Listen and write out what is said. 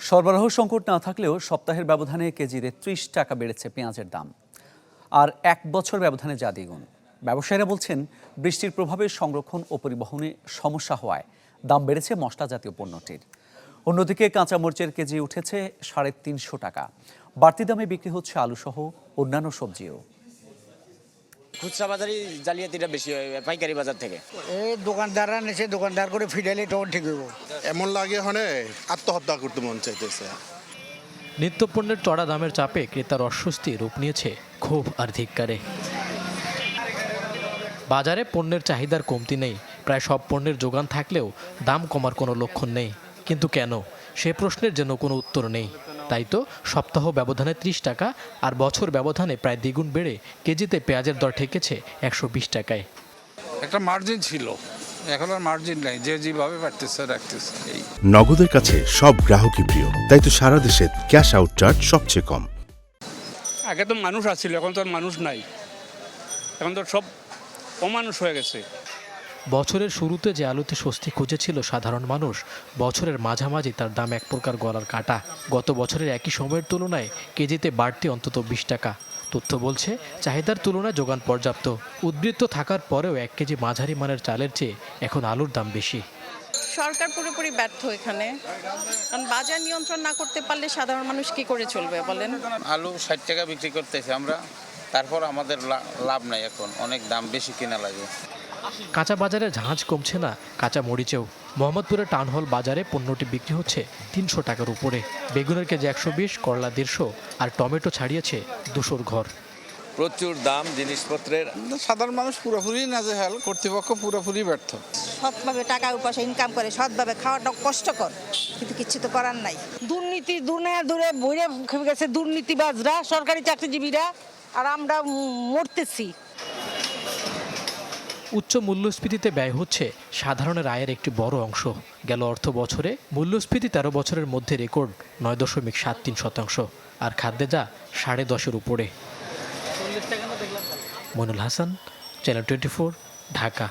সরবরাহ সংকট না থাকলেও সপ্তাহের ব্যবধানে কেজিতে ত্রিশ টাকা বেড়েছে পেঁয়াজের দাম। আর এক বছর ব্যবধানে যা দ্বিগুণ। ব্যবসায়ীরা বলছেন, বৃষ্টির প্রভাবে সংরক্ষণ ও পরিবহনে সমস্যা হওয়ায় দাম বেড়েছে মশলা জাতীয় পণ্যটির। অন্যদিকে কাঁচামরিচের কেজি উঠেছে সাড়ে তিনশো টাকা। বাড়তি দামে বিক্রি হচ্ছে আলুসহ অন্যান্য সবজিও। খুচরা বাজারে জালিয়াতিটা বেশি হয় পাইকারি বাজার থেকে। এই দোকানদাররা নেছে দোকানদার করে ফিডাইলে তখন ঠিক হইব। এমন লাগে হনে আত্মহত্যা করতে মন চাইতেছে। নিত্যপণ্যের চড়া দামের চাপে ক্রেতার অস্বস্তি রূপ নিয়েছে ক্ষোভ আর ধিক্কারে বাজারে পণ্যের চাহিদার কমতি নেই প্রায় সব পণ্যের যোগান থাকলেও দাম কমার কোনো লক্ষণ নেই। কিন্তু কেন? সে প্রশ্নের যেন কোনো উত্তর নেই। তাই তো সপ্তাহ ব্যবধানে ত্রিশ টাকা আর বছর ব্যবধানে প্রায় দ্বিগুণ বেড়ে কেজিতে পেঁয়াজের দর ঠেকেছে একশো বিশ টাকায়। একটা মার্জিন ছিল। এখন আর মার্জিন নাই। যে যেভাবে পারতেছে রাখতেছে। এই। নগদের কাছে সব গ্রাহকই প্রিয়। তাই তো সারা দেশে ক্যাশ আউট চার্জ সবচেয়ে কম। আগে তো মানুষ আসছিল এখন তো আর মানুষ নাই। এখন তো সব অমানুষ হয়ে গেছে। বছরের শুরুতে যে আলুতে স্বস্তি খুঁজেছিল সাধারণ মানুষ বছরের মাঝামাঝি তার দাম এক প্রকার গলার কাটা। গত বছরের একই সময়ের তুলনায় কেজিতে বাড়তি অন্তত বিশ টাকা। তথ্য বলছে চাহিদার তুলনায় যোগান পর্যাপ্ত। উদ্বৃত্ত থাকার পরেও এক কেজি মাঝারি মানের চালের চেয়ে এখন আলুর দাম বেশি। সরকার পুরোপুরি ব্যর্থ এখানে। কারণ বাজার নিয়ন্ত্রণ না করতে পারলে সাধারণ মানুষ কি করে চলবে বলেন? আলু ষাট টাকা বিক্রি করতেছি আমরা। তারপর আমাদের লা- লাভ নাই এখন। অনেক দাম বেশি কিনা লাগে। কাঁচা বাজারে ঝাঁঝ কমছে না কাঁচা মরিচেও। মোহাম্মদপুরের টাউন হল বাজারে পণ্যটি বিক্রি হচ্ছে তিনশো টাকার উপরে। বেগুনের কেজি একশো বিশ করলা দেড়শো আর টমেটো ছাড়িয়েছে দুশোর ঘর। প্রচুর দাম জিনিসপত্রের। সাধারণ মানুষ পুরোপুরি নাজেহাল কর্তৃপক্ষ পুরোপুরি ব্যর্থ। সৎভাবে টাকা পয়সা ইনকাম করে সৎভাবে খাওয়াটা কষ্টকর। কিন্তু কিচ্ছু তো করার নাই। দুর্নীতি দুনিয়া দূরে বইরে গেছে দুর্নীতিবাজরা সরকারি চাকরিজীবীরা আর আমরা মরতেছি। উচ্চ মূল্যস্ফীতিতে ব্যয় হচ্ছে সাধারণের আয়ের একটি বড় অংশ। গেল অর্থ বছরে মূল্যস্ফীতি তেরো বছরের মধ্যে রেকর্ড নয় দশমিক সাত তিন শতাংশ, আর খাদ্যে যা সাড়ে দশের উপরে। Manul Hasan, channel twenty Dhaka.